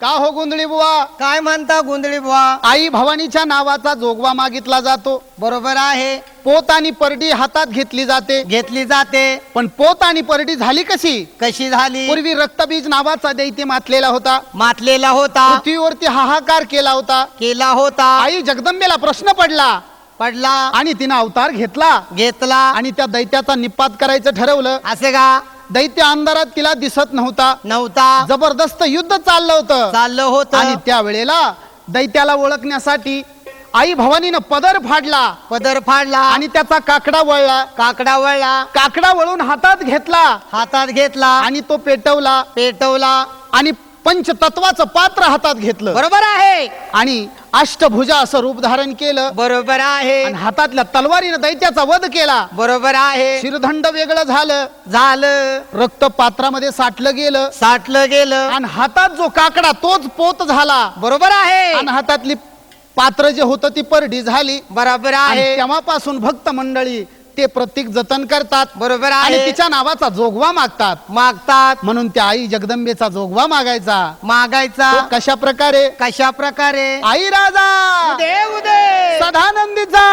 का हो गोंधळी बुवा? काय म्हणता गोंधळी बुवा? आई भवानीच्या नावाचा जोगवा मागितला जातो. बरोबर आहे. पोत आणि परडी हातात घेतली जाते. घेतली जाते. पण पोत आणि परडी झाली कशी? कशी झाली? पूर्वी रक्तबीज नावाचा दैत्य मातलेला होता. मातलेला होता. पृथ्वीवरती हाहाकार केला होता. केला होता. आई जगदंबेला प्रश्न पडला. पडला. आणि तिनं अवतार घेतला. घेतला. आणि त्या दैत्याचा निपात करायचं ठरवलं. असे का? दैत्य अंधारात तिला दिसत नव्हता. नव्हता. जबरदस्त युद्ध चाललं होतं. चाललं होत. आणि त्या वेळेला दैत्याला ओळखण्यासाठी आई भवानीनं पदर फाडला. पदर फाडला. आणि त्याचा काकडा वळला. काकडा वळला. काकडा वळून हातात घेतला. हातात घेतला. आणि तो पेटवला. पेटवला. आणि पंचतत्वाचं पात्र हातात घेतलं. बरोबर आहे. आणि अष्टभुजा असं रूप धारण केलं. बरोबर आहे. आणि हातातल्या तलवारीनं दैत्याचा वध केला. बरोबर आहे. शिरदंड वेगळं झालं. झालं. रक्त पात्रामध्ये साठलं गेलं. साठलं गेलं. आणि हातात जो काकडा तोच पोत झाला. बरोबर आहे. आणि हातातली पात्र जे होतं ती परडी झाली. बरोबर आहे. तेव्हापासून भक्त मंडळी ते प्रतीक जतन करतात. बरोबर आणि आहे तिच्या नावाचा जोगवा मागतात. मागतात. म्हणून त्या आई जगदंबेचा जोगवा मागायचा. मागायचा. तो कशा प्रकारे कशा प्रकारे आई राजा! उदे उदे. सदानंदीचा!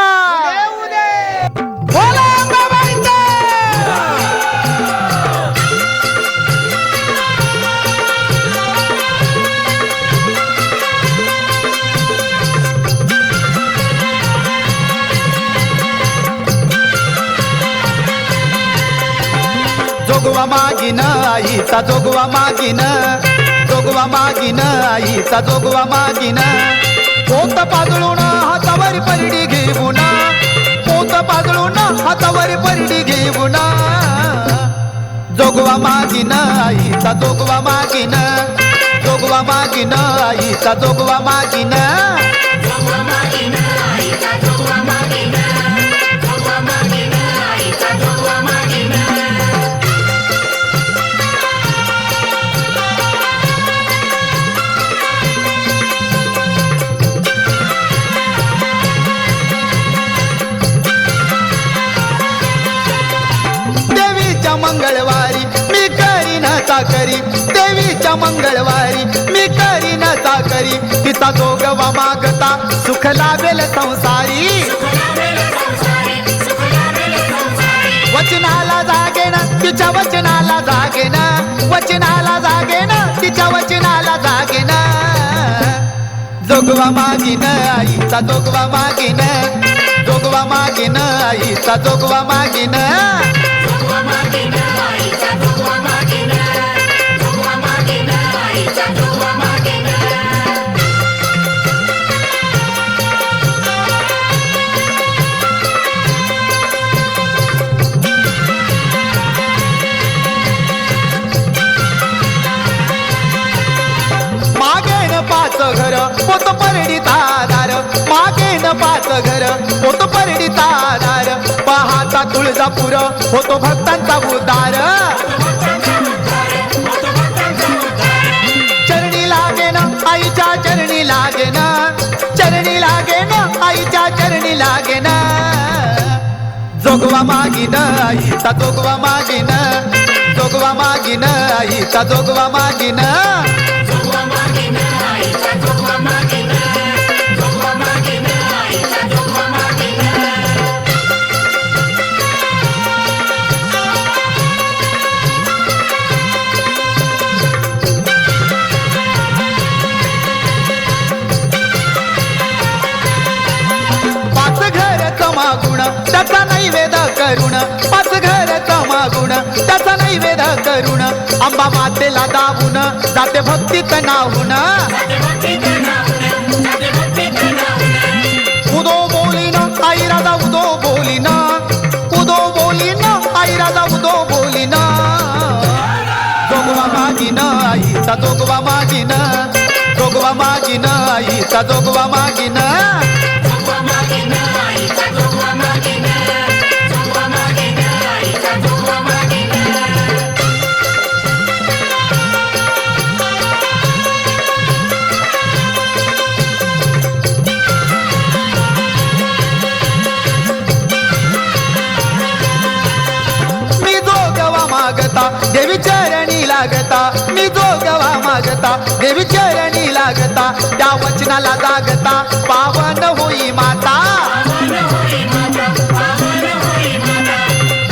जोगवा मागिन आईचा जोगवा मागिन. जोगवा मागिन आईचा जोगवा मागिन. पोत पाजळून हातावर परडी घेऊन. पोत पाजळून हातावर परडी घेऊन. जोगवा मागिन आईचा जोगवा मागिन. जोगवा मागिन आईचा जोगवा मागिन. देवीच्या मंगळवारी मी करी न चाकरी तिचा जोगवा मागता सुख लाभेल संसारी. वचनाला जागेन तिच्या वचनाला जागेन वचनाला जागेन तिच्या वचनाला जागेन जोगवा मागिन आईचा जोगवा मागिन जोगवा मागिन आईचा जोगवा मागिन मागेन घर पोत परडी मागे न पाच घर पोत परडी तादार पहाता तुळजापूर होतो भक्तांचा उदार चरणी लागेन आईच्या चरणी लागेन. चरणी लागेन आईच्या चरणी लागेन. जोगवा मागिन आईचा जोगवा मागिन. जोगवा मागिन आईचा जोगवा मागिन. करुण पाच घर मागुण त्याचा नैवेद करुण आंबा मातेला दाबून जाते भक्तीत नाहून. उदो बोलीन आई राजा उदो बोलीन. उदो बोलीन आई राजा उदो बोली ना मागिन आईचा जोगवा मागिन. जोगवा मागिन आईचा जोगवा माझी ना जोगवा मागता देवी चरणी लागता. देवी चरणी लागता. त्या वचनाला जागता. पावन होई माता.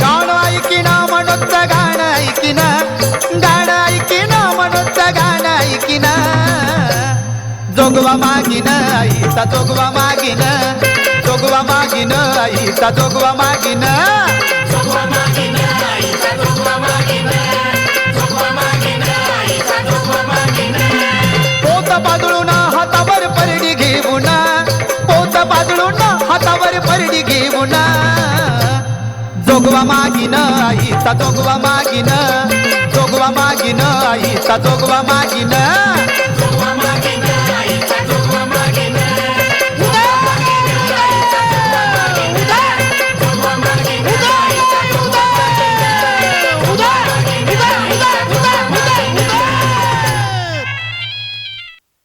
गाणं ऐकिना म्हणत गाणं ऐकिन गाणं ऐकिन म्हणत गाणं ऐकिन जोगवा मागिन आईचा जोगवा मागिन. जोगवा मागिन आईचा जोगवा मागिन. जोगवा जोगवा मागिन आईचा जोगवा मागिन. जोगवा मागिन आईचा जोगवा मागिन.